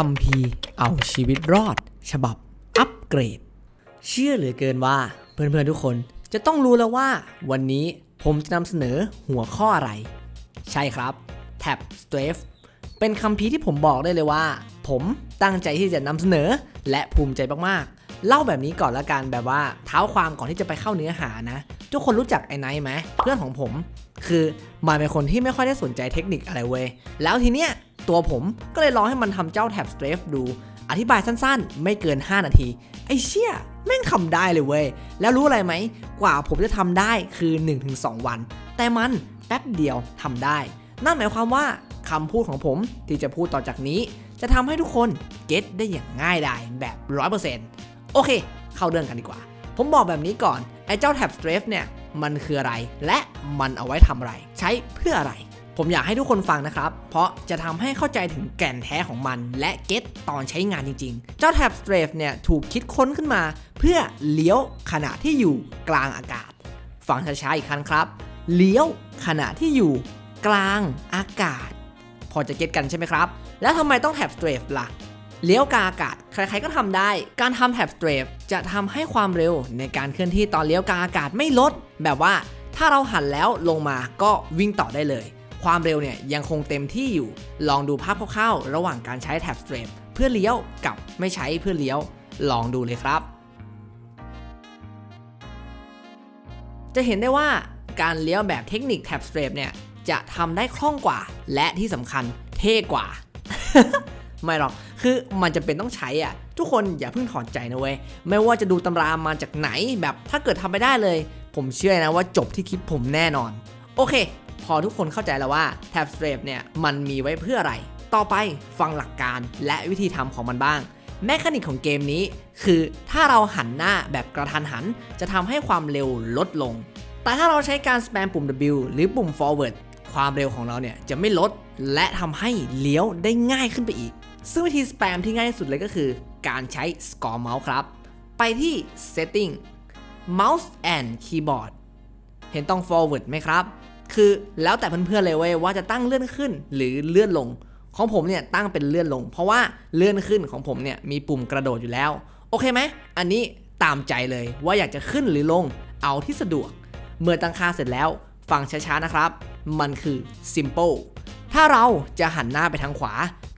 คัมภีร์เอาชีวิตรอด ฉบับอัปเกรด เชื่อเหลือเกินว่า เพื่อนๆทุกคนจะต้องรู้แล้วว่า วันนี้ผมจะนำเสนอหัวข้ออะไร ใช่ครับ Tab s t r a f เป็นคำพีร์ที่ผมบอกได้เลยว่า ผมตั้งใจที่จะนำเสนอและภูมิใจมากๆ เล่าแบบนี้ก่อนละกันแบบว่าเท้าความก่อนที่จะไปเข้าเนื้อหานะ ทุกคนรู้จักไอ้ไนท์ไหมเพื่อนของผม คือมันเป็นคนที่ไม่ค่อยได้สนใจเทคนิคอะไรเว้ยแล้วทีเนี้ย ตัวผมก็เลยลองให้มันทำเจ้า Tab Strafe ดู อธิบายสั้นๆ ไม่เกิน 5 นาที ไอ้เชี่ยแม่งทำได้เลยเว้ย แล้วรู้อะไรไหม กว่าผมจะทำได้คือ 1-2 วัน แต่มันแป๊บเดียวทำได้ นั่นหมายความว่าคำพูดของผมที่จะพูดต่อจากนี้ จะทำให้ทุกคนเก็ตได้อย่างง่ายดายแบบ 100%โอเค เข้าเรื่องกันดีกว่า ผมบอกแบบนี้ก่อน ไอ้เจ้า Tab Strafe เนี่ยมันคืออะไร และมันเอาไว้ทำอะไร ใช้เพื่ออะไร ผมอยากให้ทุกคนฟังนะครับ เพราะจะทำให้เข้าใจถึงแก่นแท้ของมัน และเก็ตตอนใช้งานจริง ๆ เจ้า Tab Strafe เนี่ยถูกคิดค้นขึ้นมา เพื่อเลี้ยวขณะที่อยู่กลางอากาศ ฟังช้าๆอีกครั้งครับ เลี้ยวขณะที่อยู่กลางอากาศ พอจะเก็ตกันใช่ไหมครับ แล้วทำไมต้อง Tab Strafe ล่ะเลี้ยวกลางอากาศ ใครๆก็ทำได้ การทำ Tab Strafe จะทำให้ความเร็วในการเคลื่อนที่ตอนเลี้ยวกลางอากาศไม่ลด แบบว่าถ้าเราหันแล้วลงมาก็วิ่งต่อได้เลย ความเร็วเนี่ยยังคงเต็มที่อยู่ ลองดูภาพคร่าวๆ ระหว่างการใช้ Tab Strafe เพื่อเลี้ยวกับไม่ใช้เพื่อเลี้ยว ลองดูเลยครับ จะเห็นได้ว่าการเลี้ยวแบบเทคนิค Tab Strafe เนี่ยจะทำได้คล่องกว่า และที่สำคัญเท่กว่า ไม่หรอก คือมันจะเป็นต้องใช้อะ ทุกคนอย่าเพิ่งถอดใจนะเว้ย ไม่ว่าจะดูตำรามาจากไหนแบบถ้าเกิดทำไม่ได้เลย ผมเชื่อนะว่าจบที่คลิปผมแน่นอน โอเค อทุกคนเข้าใจแล้วว่า Tab Strafe เนี่ยมันมีไว้เพื่ออะไร ต่อไปฟังหลักการและวิธีทำของมันบ้างแมคานิกของเกมนี้ คือถ้าเราหันหน้าแบบกระทันหัน จะทำให้ความเร็วลดลง แต่ถ้าเราใช้การสแปมปุ่ม W หรือปุ่ม forward ความเร็วของเราเนี่ยจะไม่ลด และทำให้เลี้ยวได้ง่ายขึ้นไปอีก ซึ่งวิธีสแปมที่ง่ายที่สุดเลยก็คือ การใช้ Score Mouse ครับ ไปที่ Setting Mouse and Keyboard เห็นต้อง forward ไหมครับ คือแล้วแต่เพื่อนๆเลยเว้ยว่าจะตั้งเลื่อนขึ้นหรือเลื่อนลง ของผมเนี่ยตั้งเป็นเลื่อนลง เพราะว่าเลื่อนขึ้นของผมเนี่ยมีปุ่มกระโดดอยู่แล้ว โอเคไหมอันนี้ตามใจเลยว่าอยากจะขึ้นหรือลงเอาที่สะดวก เมื่อตั้งค่าเสร็จแล้วฟังช้าๆนะครับ มันคือ simple ถ้าเราจะหันหน้าไปทางขวา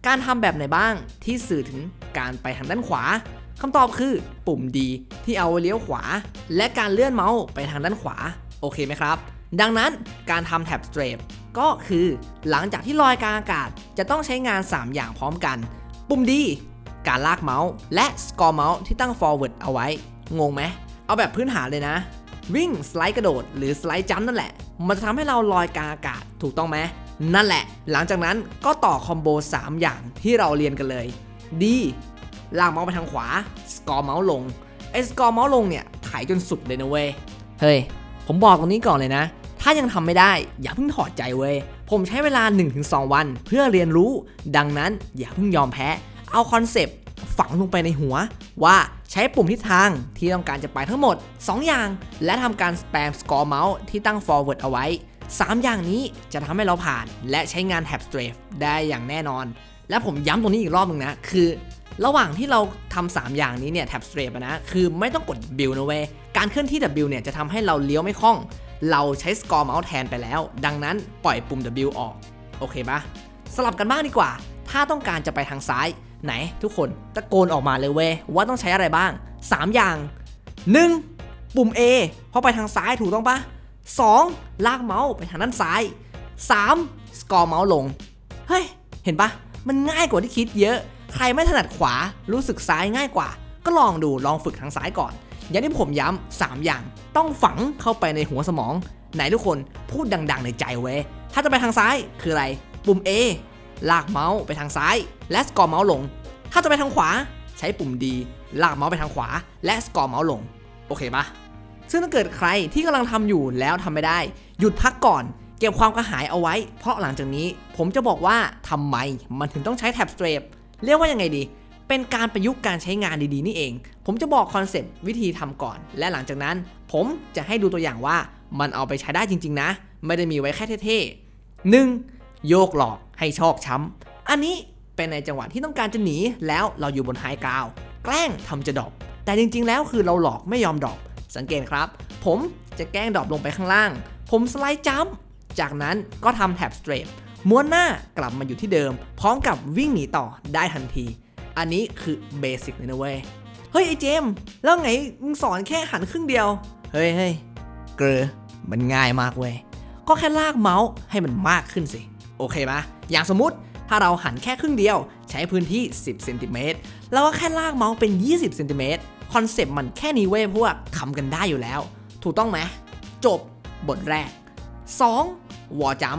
การทำแบบไหนบ้างที่สื่อถึงการไปทางด้านขวาคำตอบคือปุ่ม D ที่เอาไว้เลี้ยวขวา และการเลื่อนเมาส์ไปทางด้านขวา โอเคไหมครับ ดังนั้นการทำแท็บ Strafe ก็คือหลังจากที่ลอยกลางอากาศจะต้องใช้งาน 3 อย่างพร้อมกัน ปุ่ม D การลากเมาส์ และ Score Mouse ที่ตั้ง forward เอาไว้ งงไหม เอาแบบพื้นฐานเลยนะ วิ่งสไลด์กระโดด หรือสไลด์จัมนั่นแหละ มันจะทำให้เราลอยกลางอากาศถูกต้องไหม นั่นแหละ หลังจากนั้นก็ต่อคอมโบ 3 อย่างที่เราเรียนกันเลย D ลากเมาส์ไปทางขวา สกอร์เมาส์ลงไอ้สกอร์เมาส์ลงเนี่ยถ่ายจนสุดเลยนะเว้ย เฮ้ย ผมบอกตรงนี้ก่อนเลยนะ ถ้ายังทำไม่ได้ อย่าเพิ่งถอดใจเว้ย ผมใช้เวลา 1-2 วัน เพื่อเรียนรู้ ดังนั้นอย่าเพิ่งยอมแพ้ เอาคอนเซปต์ฝังลงไปในหัว ว่าใช้ปุ่มทิศทางที่ต้องการจะไปทั้งหมด 2 อย่าง และทำการสแปมสกอร์เมาส์ที่ตั้ง forward เอาไว้ 3 อย่างนี้จะทำให้เราผ่าน และใช้งาน Tab Strafe ได้อย่างแน่นอน และผมย้ำตรงนี้อีกรอบหนึงนะ คือ ระหว่างที่เราทำ3อย่างนี้เนี่ย Tab Strafe อะนะ คือไม่ต้องกด W นะเว้ยการเคลื่อนที่ W เนี่ยจะทำให้เราเลี้ยวไม่คล่อง เราใช้ Score Mouse แทนไปแล้ว ดังนั้นปล่อยปุ่ม W ออก โอเคปะสลับกันบ้างดีกว่า ถ้าต้องการจะไปทางซ้าย ไหนทุกคนตะโกนออกมาเลยเว้ยว่าต้องใช้อะไรบ้าง 3 อย่าง 1. ปุ่ม A เพราะไปทางซ้ายถูกต้องปะ 2. ลากเมาส์ไปทางด้านซ้าย 3. สกอร์เมาส์ลง เฮ้ย เห็นปะมันง่ายกว่าที่คิดเยอะ ใครไม่ถนัดขวารู้สึกซ้ายง่ายกว่า ก็ลองดูลองฝึกทางซ้ายก่อน อย่างที่ผมย้ำ3อย่าง ต้องฝังเข้าไปในหัวสมอง ไหนทุกคนพูดดัง ๆ ในใจเว้ยถ้าจะไปทางซ้ายคืออะไร ปุ่ม A ลากเมาส์ไปทางซ้าย และสกอร์เมาส์ลง ถ้าจะไปทางขวาใช้ปุ่ม D ลากเมาส์ไปทางขวา และสกอร์เมาส์ลง โอเคปะซึ่งถ้าเกิดใครที่กำลังทำอยู่แล้วทำไม่ได้ หยุดพักก่อน เก็บความกระหายเอาไว้ เพราะหลังจากนี้ผมจะบอกว่าทำไมมันถึงต้องใช้ Tab Strafe เรียกว่ายังไงดี เป็นการประยุกต์การใช้งานดีๆ นี่เอง ผมจะบอกคอนเซปต์วิธีทำก่อน และหลังจากนั้น ผมจะให้ดูตัวอย่างว่ามันเอาไปใช้ได้จริง ๆ นะ ไม่ได้มีไว้แค่เท่ๆหนึ่งโยกหลอกให้ชอกช้ำ อันนี้เป็นในจังหวะที่ต้องการจะหนีแล้วเราอยู่บนไฮกราวแกล้งทำจะดรอปแต่จริงๆ แล้วคือเราหลอกไม่ยอมดรอปสังเกตครับ ผมจะแกล้งดรอปลงไปข้างล่าง ผมสไลด์จัมจากนั้นก็ทำแท็บสเตรทม้วนหน้ากลับมาอยู่ที่เดิม พร้อมกับวิ่งหนีต่อได้ทันที อันนี้คือเบสิกเลยนะเว้ย เฮ้ยไอเจม แล้วไงมึงสอนแค่หันครึ่งเดียว เฮ้ยเฮ้ยเกลือมันง่ายมากเว้ย ก็แค่ลากเมาส์ให้มันมากขึ้นสิ โอเคปะอย่างสมมติถ้าเราหันแค่ครึ่งเดียว ใช้พื้นที่ 10เซนติเมตรแล้วก็แค่ลากเมาส์เป็น 20เซนติเมตรคอนเซปต์มันแค่นี้เว้ยพวกคำกันได้อยู่แล้ว ถูกต้องไหมจบบทแรก 2. วอจัม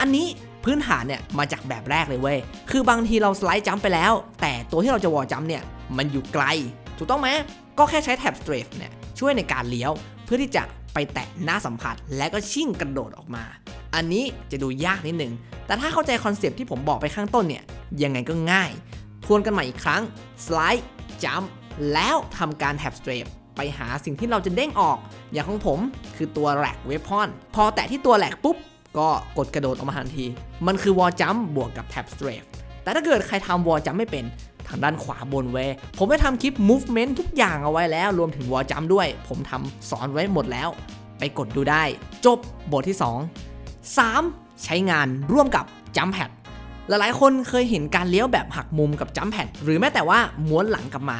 อันนี้ พื้นฐานเนี่ยมาจากแบบแรกเลยเว้ย คือบางทีเราสไลด์จัมไปแล้ว แต่ตัวที่เราจะวอจัมเนี่ยมันอยู่ไกล ถูกต้องไหม ก็แค่ใช้แท็บสเตรฟเนี่ยช่วยในการเลี้ยว เพื่อที่จะไปแตะหน้าสัมผัส และก็ชิ่งกระโดดออกมา อันนี้จะดูยากนิดนึง แต่ถ้าเข้าใจคอนเซปต์ที่ผมบอกไปข้างต้นเนี่ยยังไงก็ง่าย ทวนกันใหม่อีกครั้งสไลด์จัมแล้วทำการแท็บสเตรฟไปหาสิ่งที่เราจะเด้งออก อย่างของผมคือตัวแหลกเวพอน พอแตะที่ตัวแหลกปุ๊บ ก็กดกระโดดออกมาทันที มันคือวอลจัมบวกกับแท็บสเตรฟแต่ถ้าเกิดใครทำวอลจัมไม่เป็นทางด้านขวาบนเวผมได้ทำคลิป movement ทุกอย่างเอาไว้แล้ว รวมถึงวอลจัมด้วย ผมทำสอนไว้หมดแล้ว ไปกดดูได้ จบบทที่ 2 3. ใช้งานร่วมกับจัมแพดหลายๆ คนเคยเห็นการเลี้ยวแบบหักมุมกับจัมแพดหรือแม้แต่ว่าม้วนหลังกลับมา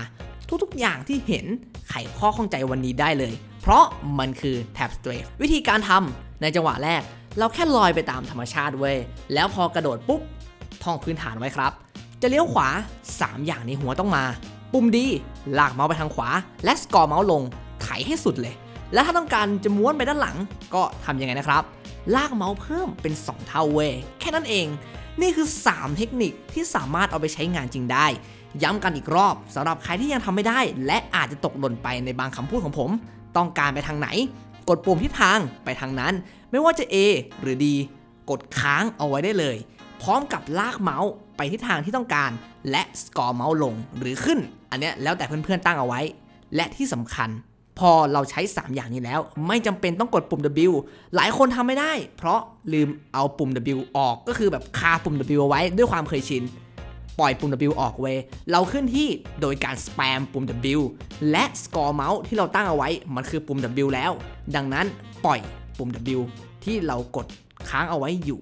ทุกๆ อย่างที่เห็นไขข้อข้องใจวันนี้ได้เลย เพราะมันคือแท็บสเตรฟวิธีการทำในจังหวะแรก เราแค่ลอยไปตามธรรมชาติเว้ย แล้วพอกระโดดปุ๊บ ท่องพื้นฐานไว้ครับ จะเลี้ยวขวา 3 อย่างในหัวต้องมา ปุ่มดีลากเมาส์ไปทางขวา และสกอร์เมาส์ลง ไถให้สุดเลย แล้วถ้าต้องการจะม้วนไปด้านหลัง ก็ทำยังไงนะครับ ลากเมาส์เพิ่มเป็น 2 เท่าเว้ย แค่นั้นเอง นี่คือ 3 เทคนิคที่สามารถเอาไปใช้งานจริงได้ ย้ำกันอีกรอบสำหรับใครที่ยังทำไม่ได้ และอาจจะตกหล่นไปในบางคำพูดของผม ต้องการไปทางไหน กดปุ่มทิศทางไปทางนั้น ไม่ว่าจะ A หรือ D กดค้างเอาไว้ได้เลย พร้อมกับลากเมาส์ไปทิศทางที่ต้องการ และสกอร์เมาส์ลงหรือขึ้น อันเนี้ยแล้วแต่เพื่อนๆตั้งเอาไว้ และที่สำคัญ พอเราใช้ 3 อย่างนี้แล้ว ไม่จำเป็นต้องกดปุ่ม W หลายคนทำไม่ได้ เพราะลืมเอาปุ่ม W ออกก็คือแบบคาปุ่ม W เอาไว้ด้วยความเคยชิน ปล่อยปุ่ม W ออกเว เราขึ้นที่โดยการสแปมปุ่ม W และสกอร์เมาส์ที่เราตั้งเอาไว้ มันคือปุ่ม W แล้ว ดังนั้นปล่อยปุ่ม W ที่เรากดค้างเอาไว้อยู่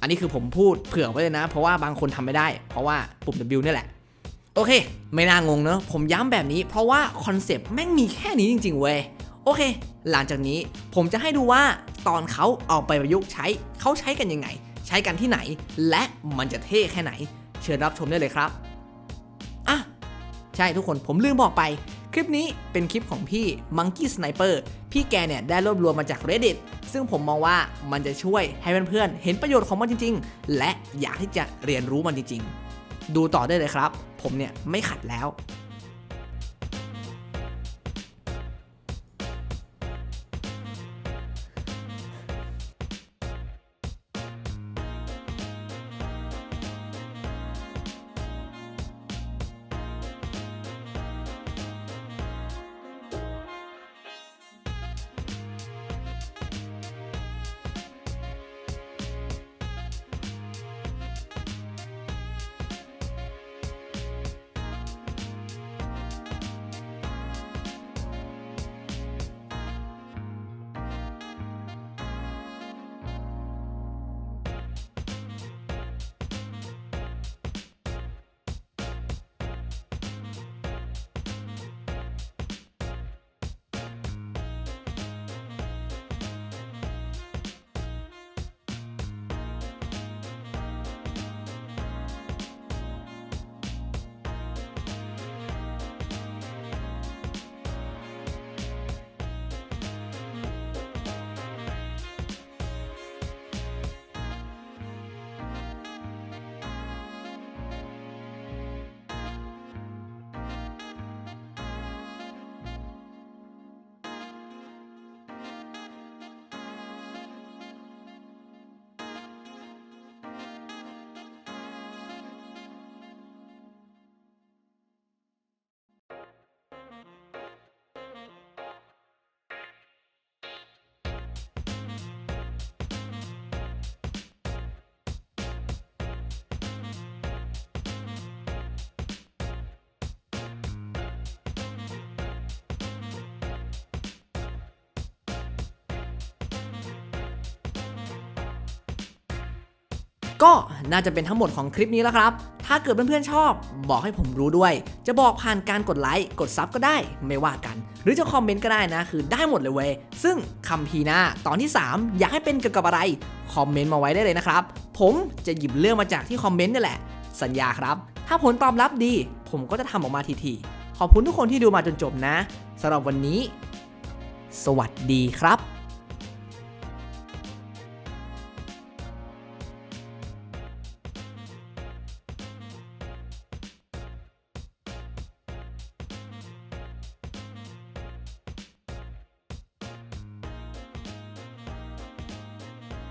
อันนี้คือผมพูดเผื่อไว้เลยนะ เพราะว่าบางคนทำไม่ได้ เพราะว่าปุ่ม W นี่แหละ โอเค ไม่น่างงเนอะ ผมย้ำแบบนี้ เพราะว่าคอนเซปต์แม่งมีแค่นี้จริง ๆ เว้ย โอเค หลังจากนี้ผมจะให้ดูว่าตอนเขาเอาไปประยุกต์ใช้ เขาใช้กันยังไง ใช้กันที่ไหน และมันจะเท่แค่ไหน เชิญรับชมได้เลยครับอะใช่ทุกคนผมลืมบอกไปคลิปนี้เป็นคลิปของพี่ Monkey Sniper พี่แกเนี่ยได้รวบรวมมาจาก Reddit ซึ่งผมมองว่ามันจะช่วยให้เพื่อนๆเห็นประโยชน์ของมันจริง ๆ และอยากที่จะเรียนรู้มันจริง ๆ ดูต่อได้เลยครับ ผมเนี่ยไม่ขัดแล้ว ก็น่าจะเป็นทั้งหมดของคลิปนี้แล้วครับ ถ้าเกิดเพื่อนๆชอบ บอกให้ผมรู้ด้วย จะบอกผ่านการกดไลค์ กดซับก็ได้ ไม่ว่ากัน หรือจะคอมเมนต์ก็ได้นะ คือได้หมดเลยเว้ย ซึ่งคำพีหน้าตอนที่ 3 อยากให้เป็นเกี่ยวกับอะไร คอมเมนต์มาไว้ได้เลยนะครับ ผมจะหยิบเรื่องมาจากที่คอมเมนต์นี่แหละ สัญญาครับ ถ้าผลตอบรับดี ผมก็จะทำออกมาทีๆขอบคุณทุกคนที่ดูมาจนจบนะสำหรับวันนี้ สวัสดีครับ